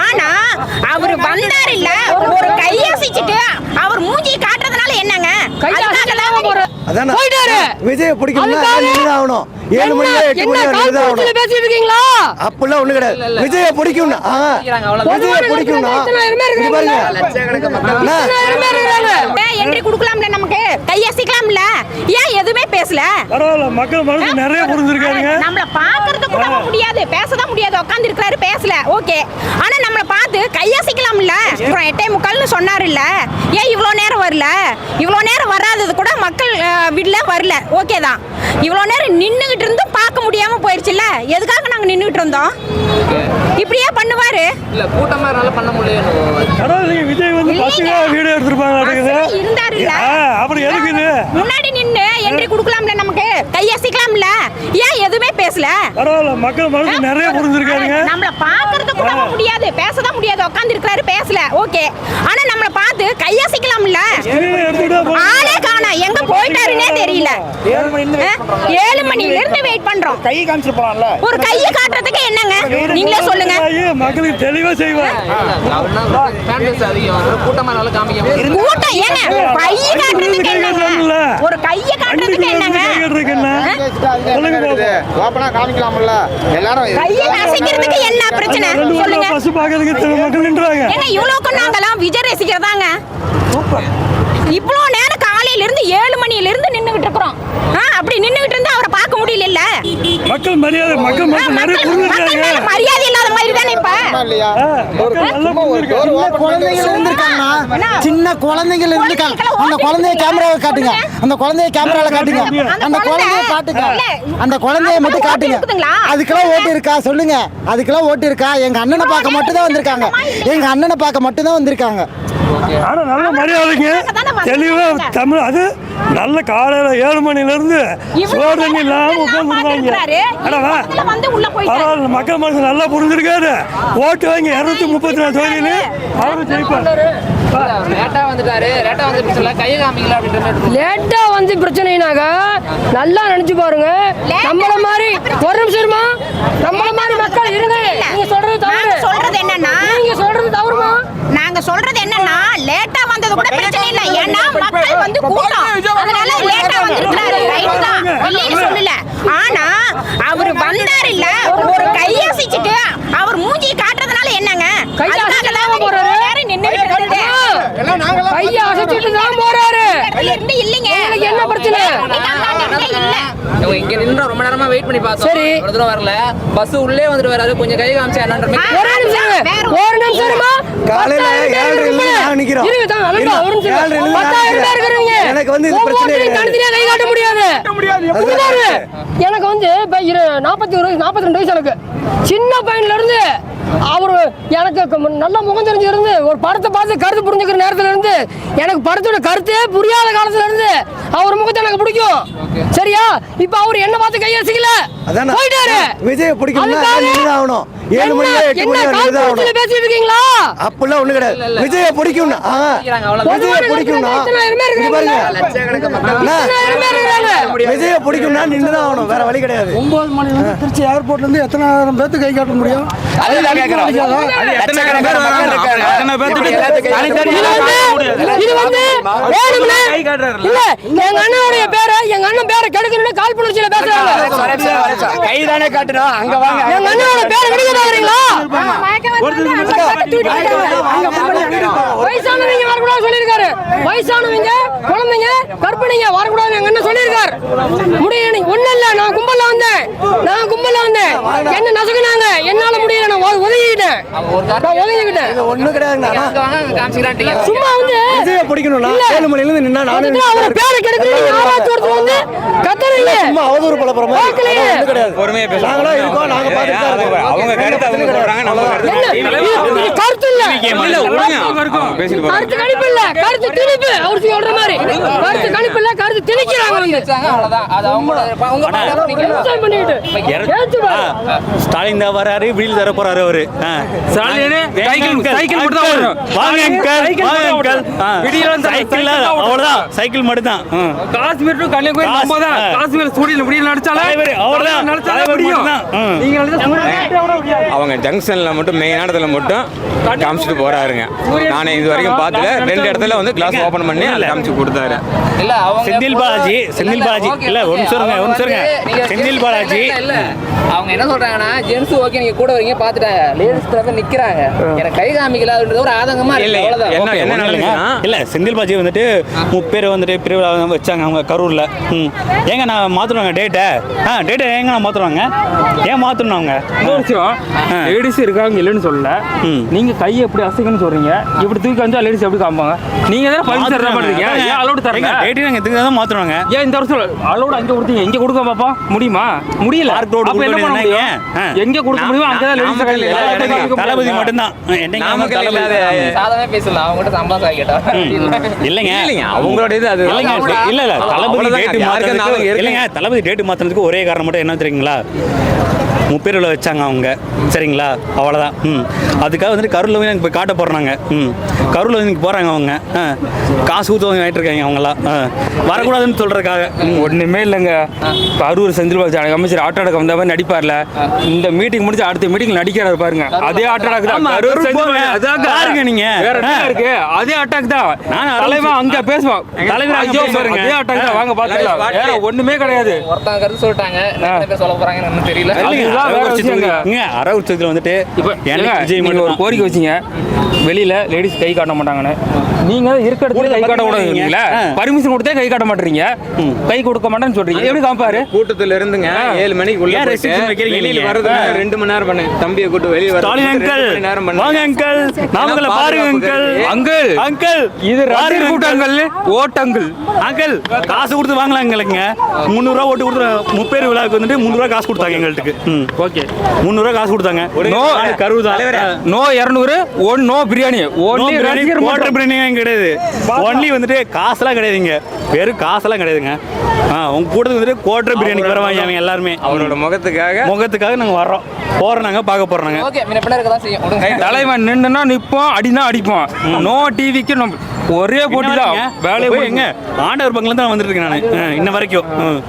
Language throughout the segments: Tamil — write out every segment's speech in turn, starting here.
ஆனா அவர் வந்தார் இல்ல ஒரு கையசிச்சுட்டு அவர் மூஞ்சி காட்டுறதுனால என்னங்க? போயிட்டாரு. விஜய நின்று ஆகணும். ஏழு மணி என்ன எட்டு மணி பேசிட்டு இருக்கீங்களா? அப்படிலாம் ஒண்ணு கிடையாது. விஜய பிடிக்கும்னா விஜய பிடிக்கும்னா பாருங்க அண்ணா, இத்தனாயிரம் பேர் இருக்காங்க. என்ட்ரி கொடுக்கலாம்ல நமக்கு கையசிக்கலாம்ல ஏன் பேசல பரவாயில்ல மக்கள் மனசு நிறைய புரிஞ்சிருக்காருங்க நம்மள பாக்குறது கூட முடியாது பேசதான் முடியாது உட்கார்ந்து இருக்காரு பேசல ஓகே. ஆனா நம்மள பார்த்து கையசிக்கலாம்ல? அப்புறம் எட்டே முக்கால்னு சொன்னாருல்ல? ஏன் இவ்வளோ நேரம் வரல? இவ்வளோ நேரம் வராதது கூட மக்கள் வீட்ல வரல. ஓகே தான் இவ்வளோ நேரம் நின்றுகிட்டு இருந்தும் பார்க்க முடியாம போயிருச்சுல்ல எதுக்காக நாங்க நின்றுகிட்டு இருந்தோம்? இப்படியே பண்ணுவாரு? இல்ல கூட்டமா இருந்தால பண்ண முடியல விஜய் வந்து. பசங்க வீடியோ எடுத்திருப்பாங்க இருந்தாருல்ல. அப்புறம் எதுக்கு இது முன்னாடி நின்னு என்ட்ரி கொடுக்கலாம்ல நமக்கு? கையசிக்கலாம்ல ஏன் எதுவுமே பேசல? பரவாயில்ல மக்கள் மனசு நிறைய புரிஞ்சிருக்காருங்க. நம்மள பாக்குறது கூட முடியாது. பேசதான் முடியாது. உட்கார்ந்து இருக்காரு பேசல. ஓகே. ஆனா நம்மள பார்த்து கையசிக்கலாம்ல. ஆளே காணா எங்க போயிட்டாருன்னே தெரியல. ஏழு மணில இருந்து வெயிட் பண்றோம். கை போலாம்ல ஒரு கையை காட்டுறதுக்கு என்னங்க? நீங்களே சொல்லுங்க. மக்களுக்கு தெளிவா அதனால கூட்டமா காமிக்க ஏங்க? கையை காட்டுறதுக்கு என்னங்க? ஒரு கையை காட்டுறதுக்கு என்னங்க? சொல்லுங்க பாப்போம். ஓப்பனா காமிக்கலாம்ல. எல்லாரும் கையை நசைக்கிறதுக்கு என்ன பிரச்சனை? சொல்லுங்க. மக்கள் நின்றாங்க. ஏங்க இவ்வளோ நாங்கெல்லாம் விஜய் ரசிக்கிறதாங்க. இவ்வளோ நேரம் காலையில இருந்து ஏழு மணியில இருந்து நின்னுகிட்டு இருக்கிறோம். அப்படி நின்னுகிட்டு இருந்து அவரை பார்க்க முடியல மக்கள் மரியாதை மக்கள் மனசு நிறைய புரிஞ்சிருக்காங்க மரியாதை இல்லாத மாதிரி தானே இப்ப? இல்லையா? மக்கள் குழந்தைகள் சின்ன குழந்தைகள் இருந்திருக்காங்க. அந்த குழந்தைய கேமராவை காட்டுங்க. அந்த குழந்தைய கேமரால காட்டுங்க. அந்த குழந்தைய காட்டுங்க. அந்த குழந்தைய மட்டும் காட்டுங்க. அதுக்கெல்லாம் ஓட்டு இருக்கா? சொல்லுங்க. அதுக்கெல்லாம் ஓட்டு இருக்கா? எங்க அண்ணனை பார்க்க மட்டும் தான் வந்திருக்காங்க. எங்க அண்ணனை பார்க்க மட்டும் தான் வந்திருக்காங்க. ஆனா நல்ல மரியாதைங்க. தெளிவா தமிழ் அது நல்ல காலையில ஏழு மணில இருந்து இல்லாம வந்து உள்ள போயிட்டாரு பரவாயில்ல மக்கள் மனசு நல்லா புரிஞ்சிருக்காரு. ஓட்டு வாங்கி இருநூத்தி முப்பத்தி நாலு தொகுதியில அவரு ஜெயிப்பார். லேட்டா வந்துட்டாரு. லேட்டா வந்து பிரச்சனைனாக நல்லா நினைச்சு பாருங்க. நம்மள மாதிரி ஒரு நிமிஷம் நம்மள மாதிரி மக்கள் இருங்க. நீங்க சொல்றது நாங்க தவறு சொல்றது என்னன்னா நீங்க சொல்றது தவறுமா? நாங்க சொல்றது என்னன்னா லேட்டா வந்தது கூட பிரச்சனை இல்ல. ஏன்னா மக்கள் வந்து கூட்டம். அதனால லேட்டா வந்திருக்காரு ரைட் தான் இல்லைன்னு சொல்லல ஆனா வந்தார் இல்ல ஒரு கையசிச்சுட்டு அவர் மூஞ்சி காட்டுறதுனால என்னங்க கையை அதுக்காக தான் அசைச்சிட்டு போறாரு. கைய அசைச்சிட்டு தான் போறாரு இல்லைங்க உங்களுக்கு என்ன பிரச்சனை? இங்க நின்று ரொம்ப நேரமா வெயிட் பண்ணி பார்த்தோம் சரி. ஒரு தடவை வரல பஸ் உள்ளே வந்துட்டு வராரு கொஞ்சம் கை காமிச்சா என்னன்ற ஒரே நிமிஷம். ஒரு நிமிஷம் காலையில. நான் நிக்கிறோம். இருங்க, தான், ஒரு நிமிஷம் பத்தாயிரம். இருக்கிறீங்க. எனக்கு வந்து இது பிரச்சனை. தனித்தனியா கை காட்ட முடியாது. பாரு, எனக்கு வந்து இப்ப இரு நாற்பத்தி ஒரு நாற்பத்தி ரெண்டு வயசு எனக்கு. சின்ன பையன்ல இருந்து அவரு எனக்கு நல்ல முகம் தெரிஞ்சு இருந்து ஒரு படத்தை பார்த்து கருத்து புரிஞ்சுக்கிற நேரத்துல இருந்து எனக்கு படத்தோட கருத்தே புரியாத காலத்துல இருந்து அவர் முகத்தை எனக்கு பிடிக்கும். சரியா? இப்ப அவர் என்ன பார்த்து கையசிக்கல அதானே? போயிட்டாரு. விஜய பிடிக்கணும்னா நின்று ஆகணும். ஏழு மணி என்ன எட்டு என்ன? மணி நின்று கால்புரட்சியில ஆகணும் பேசிட்டு இருக்கீங்களா அப்படிலாம் ஒண்ணு கிடையாது. விஜய பிடிக்கும்னா ஆ, அவ்வளவுதான். விஜய இங்க பாருங்க. விஜய பிடிக்கும்னா நின்று தான் ஆகணும். வேற வழி கிடையாது. ஒன்பது திருச்சி ஏர்போர்ட்ல இருந்து எத்தனை ஆயிரம் பேர்த்து கை காட்ட முடியும்? எங்க அண்ணனுடைய பேரை எங்க அண்ணன் பேரை கெடுக்கணும்னு கால் புணர்ச்சியில பேசுறாங்க. கைதானே காட்டுறோம் அங்க வாங்க. எங்க அண்ணனோட பேரை கெடுக்க பாக்குறீங்களா? வயசானவங்க வரக்கூடாது சொல்லியிருக்காரு. வயசானவங்க குழந்தைங்க கர்ப்பிணிங்க வரக்கூடாது எங்க அண்ணன் சொல்லியிருக்காரு. முடியல ஒண்ணு இல்ல. நான் கும்பல்ல வந்தேன். நான் கும்பல்ல வந்தேன். என்ன நசுக்குனாங்க? என்னால முடியல. நான் ஒதுங்கிக்கிட்டேன். நான் ஒதுங்கிக்கிட்டேன். அங்க காமிச்சுக்கிறான்ட்டீங்க சும்மா வந்து இல்ல. ஏழு மணில இருந்து நின்னா நானும் அவரை பேரை கெடுக்கிறீங்க யாராச்சும் ஒருத்தர் வந்து கத்துறீங்க சும்மா அவதூறு பலப்புற மாதிரி கிடையாது. நாங்களா இருக்கோம் நாங்க இருக்கோம். அவங்க கருத்து அவங்க சொல்றாங்க நம்ம கருத்து என்ன இது- இது கருத்து இல்ல. இல்ல, கருத்து கணிப்பு இல்ல. கருத்து திணிப்பு. அவர் சொல்ற மாதிரி. கருத்து கணிப்பு இல்ல. கருத்து திணிக்கிறாங்க வந்து. வச்சாங்க, அவ்வளவுதான். அது அவங்களோட உங்க பார்வை நீங்க- விவசாயம் பண்ணிட்டு. ஏத்து பாரு. ஸ்டாலின் தான் வராரு வீல் தர போறாரு அவரு. ஸ்டாலினு சைக்கிள் சைக்கிள் மட்டும் தான். வாங்க வாங்க அவ்வளவுதான் சைக்கிள் மட்டும் தான் காஷ்மீர் டு கன்னியாகுமரி நம்ம தான். காஷ்மீர் நடிச்சாலே. நடிச்சாலே முடியும். நீங்க அவங்க ஜங்ஷன்ல மட்டும் மெயினான இடத்துல மட்டும் காமிச்சிட்டு போறாருங்க. நானே இது வரைக்கும் பார்த்தல ரெண்டு இடத்துல வந்து கிளாஸ் ஓபன் பண்ணி காமிச்சு கொடுத்தாரு. இல்ல, அவங்க செந்தில் பாலாஜி, செந்தில் பாலாஜி. இல்ல, நிமிஷம் வந்து இருங்க. நீங்க செந்தில் பாலாஜி. அவங்க என்ன சொல்றாங்கன்னா ஜென்ஸ் ஓகே நீங்க கூட வரீங்க பாத்துட்டாங்க லேடிஸ் தரப்பு நிக்கிறாங்க. எனக்கு கை காமிக்கல அப்படின்றது ஒரு ஆதங்கமா இருக்கு இல்ல, என்ன என்ன. நடந்துச்சுன்னா இல்ல செந்தில் பாஜி வந்துட்டு முப்பேர் வந்துட்டு பிரிவிழா வச்சாங்க அவங்க கரூர்ல. ம். ஏங்க நான் மாத்துறாங்க டேட்டை ஆ டேட்டை ஏங்க நான் மாத்துறாங்க? ஏன் மாத்தணும் அவங்க? இன்னொரு விஷயம் லேடிஸ் இருக்காங்க இல்லைன்னு சொல்லல. ம். நீங்க கையை எப்படி அசைக்கணும்னு சொல்றீங்க? இப்படி தூக்கி காமிச்சா லேடிஸ் எப்படி காமிப்பாங்க? நீங்க தான் பர்மிஷன் தர மாட்டீங்க ஏன் அலௌட் தரல? டேட்டை நாங்க இதுக்கு தான் மாத்துறாங்க. ஏன் இந்த வருஷம் அலௌட் அங்க கொடுத்தீங்க? இங்க கொடுக்க பாப்பா முடியுமா? முடியல. எங்க கொடுக்க முடியுமோ அங்க தான் லேடிஸ் தளபதி மட்டும்தான். இல்லைங்க. இல்லைங்க. அவங்களோட இது அது இல்லைங்க. இல்ல இல்ல. தளபதி. இல்லைங்க. தளபதி டேட்டு மாத்துறதுக்கு ஒரே காரணம் மட்டும் என்ன தெரியுங்களா? முப்பேரில் வச்சாங்க அவங்க. சரிங்களா? அவ்வளோதான் ம். அதுக்காக வந்துட்டு கரூரில் போய் எனக்கு போய் காட்ட போடுறாங்க ம். கரூரில் வந்து போகிறாங்க அவங்க. ஆ. காசு ஊற்ற வாங்கிட்டு இருக்காங்க அவங்களாம் ஆ. வரக்கூடாதுன்னு சொல்கிறதுக்காக ஒண்ணுமே இல்லைங்க. இப்ப அரூர் செந்தில் பாலாஜி எனக்கு அமைச்சர் ஆட்டோ அடக்கம் வந்த மாதிரி நடிப்பார்ல. இந்த மீட்டிங் முடிஞ்சு அடுத்த மீட்டிங் நடிக்கிறாரு பாருங்க. அதே ஆட்டோ அடக்கு தான். கரூர் செந்தில். பாருங்க நீங்க. வேற. இருக்கு? அதே அட்டாக் தான். அரூர் தலைவன் அங்க பேசுவான் தலைவர் ஐயோ, பேசுவாருங்க. அதே அட்டாக் தான். வாங்க பாத்துக்கலாம். வேற ஒண்ணுமே கிடையாது. ஒருத்தங்க கருத்து சொல்லிட்டாங்க. சொல்ல போறாங்கன்னு இன்னும் தெரியல. அரவக்குறிச்சி தொகுதியில வந்துட்டு இப்போ எனக்கு விஜய் நீங்க ஒரு மட்டும் கோரிக்கை வச்சீங்க. வெளியில லேடிஸ் கை காட்ட மாட்டாங்கன்னு. நீங்க இருக்க இடத்துல கை காட்ட கூடாதுங்களா. பர்மிஷன் கொடுத்தே கை காட்ட மாட்டீங்க. கை கொடுக்க மாட்டேன்னு சொல்றீங்க. எப்படி காமிப்பாரு கூட்டத்துல இருந்துங்க. ஏழு restriction வைக்கிறீங்க வெளியில? வர்றது. ரெண்டு மணி நேரம் பண்ணு. தம்பியை கூட்டு வெளியே வர ஸ்டாலின் அங்கிள் நேரம் பண்ணு. வாங்க அங்கிள் நாமக்கல்ல பாருங்க அங்கிள் அங்கிள் அங்கிள் இது ரசிகர் கூட்டங்கள் ஓட்டங்கள் அங்கிள் காசு கொடுத்து வாங்கலாம் எங்களுக்குங்க முந்நூறுரூவா ஓட்டு கொடுத்து முப்பேர் விழாவுக்கு வந்துட்டு முந்நூறுரூவா காசு கொடுத்தாங்க எங்களுக்கு ம். ஓகே. முந்நூறுரூவா காசு கொடுத்தாங்க. நோ கருவு தான் நோ இரநூறு one no biryani. Only quarter மட்டும். பிரியாணி கிடையாது. ஒன்லி வந்துட்டு காசெல்லாம் கிடையாதுங்க வெறும் காசெல்லாம் கிடையாதுங்க. ஆ உங்க கூட்டத்துக்கு வந்துட்டு குவார்டர் பிரியாணிக்கு வர வாங்க எல்லாருமே. அவரோட முகத்துக்காக முகத்துக்காக நாங்கள் வர்றோம். போகிறோம் நாங்கள் பார்க்க செய்யும். விடுங்க. தலைவன் நின்னுனா நிப்போம் அடினா அடிப்போம். நோ டிவிக்கு நம்ம ஒரே போட்டி தான் வேலையை போய் எங்க? ஆண்டவர் பங்கில தான் வந்துட்டு இருக்கேன். நான் இன்ன வரைக்கும்.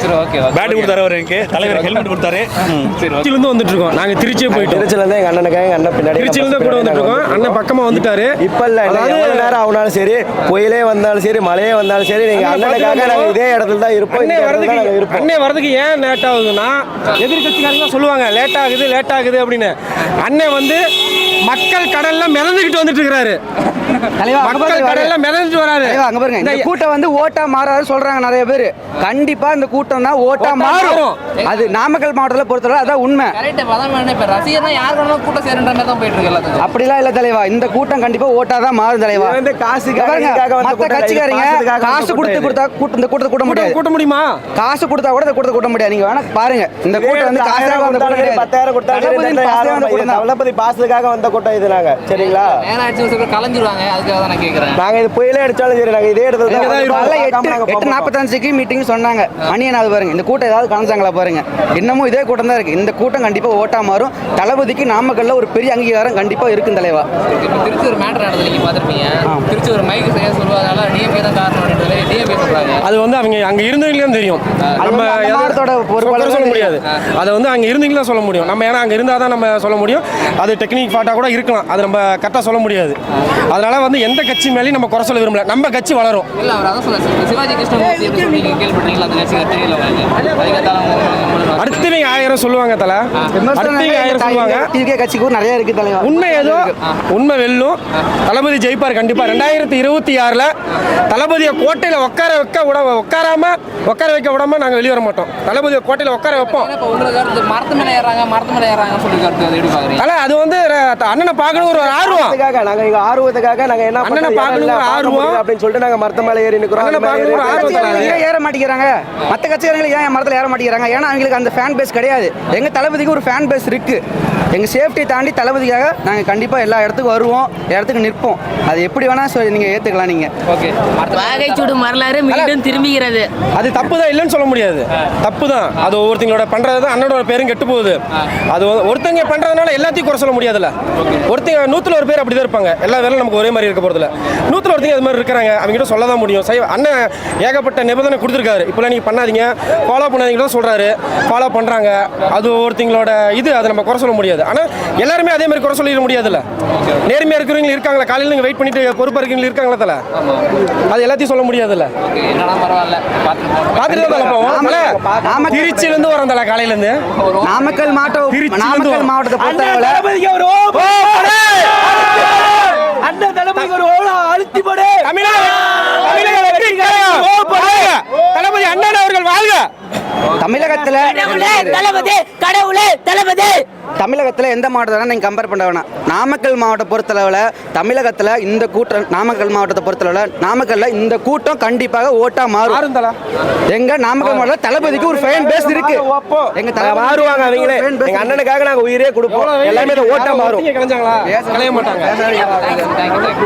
சரி ஓகே பேட் கொடுத்தாரு அவர் எனக்கு. தலைவர் ஹெல்மெட் கொடுத்தாரு. ம். திருச்சியிலேருந்து வந்துட்டு இருக்கோம். நாங்கள் திருச்சியே போயிட்டோம். திருச்சியில இருந்து எங்க அண்ணனுக்காக எங்க அண்ணன் பின்னாடி திருச்சியிலேருந்து கூட வந்துட்டு இருக்கோம். அண்ணன் பக்கமா வந்துட்டாரு. இப்ப இல்ல எவ்வளவு நேரம் ஆகுனாலும் சரி புயலே வந்தாலும் சரி மழையே வந்தாலும் சரி நீங்க அண்ணன் அண்ணனுக்காக நாங்க இதே இடத்துல தான் இருப்போம். அண்ணே வரதுக்கு நாங்க இருப்போம். அண்ணே வரதுக்கு ஏன் லேட் ஆகுதுன்னா எதிர்கட்சிக்காரங்க சொல்லுவாங்க லேட் ஆகுது லேட் ஆகுது அப்படின்னு. அண்ணே வந்து மக்கள் கடல்ல மிதந்துக்கிட்டு வந்துட்டு இருக்கிறாரு. மக்கள் கடல்ல மிதந்துட்டு வராரு. அங்க பாருங்க. இந்த கூட்டம் வந்து ஓட்டா மாறாது சொல்றாங்க நிறைய பேர். கண்டிப்பா இந்த கூட்டம் தான் ஓட்டா மாறும். அது நாமக்கல் மாவட்டத்தில் பொறுத்தவரை அதான் உண்மை. கரெக்ட் அதான் வேணும் இப்ப ரசிகர்னா யார் வேணாலும் கூட்டம் சேருன்ற மாதிரி தான் போயிட்டு இருக்கு எல்லாத்துக்கும். அப்படிலாம் இல்ல தலைவா. இந்த கூட்டம் கண்டிப்பா ஓட்டா தான் மாறும் தலைவா. வந்து காசுக்காக, பாருங்க, இதுக்காக வந்த மத்த கட்சிக்காரங்க காசு கொடுத்து. கொடுத்தா கூட்டம் இந்த கூட்டத்தை கூட்ட முடியாது. கூட்ட முடியுமா? காசு கொடுத்தா கூட இந்த கூட்டத்தை கூட்ட முடியாது. நீங்க வேணா பாருங்க. இந்த கூட்டம் வந்து காசாக வந்த கூட்டம். பத்தாயிரம் தான். தளபதி பாசத்துக்காக வந்த கூட்டம் இது நாங்க. சரிங்களா? கலைஞ்சிருவாங்க. அதுக்காக தான் நான் கேட்கறேன் நாங்க இது புயலே அடிச்சாலும் சரி நாங்க இதே இடத்துல தான் எட்டு எட்டு. நாற்பத்தஞ்சுக்கு மீட்டிங் சொன்னாங்க. மணி என்னாவது பாருங்க இந்த கூட்டம் ஏதாவது கலந்தாங்களா பாருங்க. இன்னமும் இதே கூட்டம் தான் இருக்கு. இந்த கூட்டம் கண்டிப்பா ஓட்டா மாறும். தளபதிக்கு நாமக்கல்ல ஒரு பெரிய அங்கீகாரம் கண்டிப்பா இருக்கும் தலைவா. திருச்சி ஒரு மேட்டர் நடந்தது நீங்க பார்த்துருப்பீங்க. திருச்சி ஒரு மைக்கு சரியா சொல்லுவதால டிஎம்கே தான் காரணம் அப்படின்றது டிஎம்கே சொல்றாங்க. அது வந்து அவங்க அங்க இருந்தவங்களும் தெரியும். நம்ம மாவட்டத்தோட பொறுப்பாளர் சொல்ல முடியாது. அதை வந்து அங்க இருந்தீங்களா சொல்ல முடியும். நம்ம ஏன்னா அங்க இருந்தா தான் நம்ம சொல்ல முடியும். அது டெக்னிக் ஃபாட்டா கூட இருக்கலாம். அது நம்ம கரெக்டாக சொல்ல முடியாது. அதனால வந்து எந்த கட்சி மேலேயும் நம்ம குறை சொல்ல விரும்பல. நம்ம கட்சி வளரும். இல்ல அவர் அதான் சொல்ல சிவாஜி கிருஷ்ணமூர்த்தி கேள்விப்பட்டீங்களா அந்த கட்சி தெரியல உங்களுக்கு. அதுக்கு அடுத்து நீங்க ஆயிரம் சொல்லுவாங்க தல. அடுத்து நீங்க ஆயிரம் சொல்லுவாங்க. டிவிகே கட்சிக்கு நிறைய இருக்கு தலைவா உண்மை ஏதோ? உண்மை வெல்லும். தளபதி ஜெயிப்பார் கண்டிப்பா. ரெண்டாயிரத்தி இருபத்தி ஆறுல தளபதியை கோட்டையில உட்கார வைக்க விட உட்காராம உட்கார வைக்க விடாம நாங்க வெளியே வர மாட்டோம். தளபதியை கோட்டையில உட்கார வைப்போம். மரத்து மேலே ஏறாங்க மரத்து மேலே ஏறாங்கன்னு சொல்லி கருத்து அது வந்து அண்ணனை பார்க்கணும் ஒரு ஆர்வம். ஆர்வத்துக்காக நாங்க எங்க ஆர்வத்துக்காக நாங்க என்ன அண்ணனை பண்றது? பார்க்கணுங்கிற இடம் இல்ல, பார்க்க ஆர்வம். முடியல அப்படின்னு சொல்லிட்டு நாங்க மரத்த மேல ஏறி நிக்கிறோம். அண்ணனை பார்க்கணுங்கிற ஆர்வம் ஏன் ஏற மாட்டேங்கிறாங்க? மற்ற கட்சிக்காரங்க ஏன் மரத்தில் ஏற மாட்டேங்கிறாங்க? ஏன்னா அவங்களுக்கு அந்த ஃபேன் பேஸ் கிடையாது. எங்க தளபதிக்கு ஒரு ஃபேன் பேஸ் இருக்கு. எங்க சேஃப்டி தாண்டி தளபதிக்காக நாங்க கண்டிப்பா எல்லா இடத்துக்கும் வருவோம். இடத்துக்கு நிற்போம். அது எப்படி வேணா சொல்லி நீங்க ஏத்துக்கலாம் நீங்க. ஓகே வாகைச்சூடு வரலாறு மீண்டும் திரும்புகிறது. அது தப்பு தான் இல்லைன்னு சொல்ல முடியாது. தப்பு தான் அது ஒவ்வொருத்தங்களோட பண்றது தான் அண்ணனோட பேரும் கெட்டு போகுது. அது ஒருத்தங்க பண்றதுனால எல்லாத்தையும் குறை சொல்ல முடியாதுல்ல. ஒருத்தங்க நூத்துல ஒரு பேர் அப்படிதான் இருப்பாங்க. எல்லா வேலையும் நமக்கு ஒரே மாதிரி இருக்க போறதுல நூத்துல ஒருத்தங்க அது மாதிரி இருக்கிறாங்க. அவங்க கிட்ட சொல்ல தான் முடியும். செய்ய அண்ணன் ஏகப்பட்ட நிபந்தனை கொடுத்துருக்காரு. இப்பெல்லாம் நீங்க பண்ணாதீங்க. ஃபாலோ பண்ணாதீங்க தான் சொல்றாரு. ஃபாலோ பண்றாங்க. அது ஒவ்வொருத்தங்களோட இது. அதை நம்ம குறை சொல்ல முடியாது. ஆனா எல்லாருமே அதே மாதிரி குறை சொல்லிட முடியாதுல்ல? நேர்மையா இருக்கிறவங்க இருக்காங்களா? காலையில் நீங்க வெயிட் பண்ணிட்டு பொறுப்பா இருக்கவங்க இருக்காங்களா தல? அது எல்லாத்தையும் சொல்ல முடியாதுல்ல? பார்த்துட்டு தான் போவோம். தல, நாமக்கல் திருச்சியில இருந்து வரோம் தல காலையில இருந்து நாமக்கல் மாவட்டம் திருச்சியிலிருந்து நாமக்கல். மாவட்டத்தை பொறுத்தளவில் அண்ணன் தளபதிக்கு ஒரு ஓலா அழுத்தி போடு. தமிழக தமிழக வெற்றி. தளபதி அண்ணன் அவர்கள் வாழ்க. தமிழகத்துல தளபதி கடவுளே தளபதி. தமிழகத்தில் எந்த மாவட்டத்தை நீங்கள் கம்பேர் பண்ண வேணாம். நாமக்கல் மாவட்டம் பொறுத்தளவில் தமிழகத்தில் இந்த கூட்டம் நாமக்கல் மாவட்டத்தை பொறுத்தளவில் நாமக்கல்ல இந்த கூட்டம் கண்டிப்பாக ஓட்டா மாறும். எங்க நாமக்கல் மாவட்டத்தில் தளபதிக்கு ஒரு ஃபேன் பேஸ் இருக்கு. எங்க மாறுவாங்க அவங்களே. எங்க அண்ணனுக்காக நாங்க உயிரே கொடுப்போம். எல்லாமே ஓட்டா மாறும். கலைய மாட்டாங்க.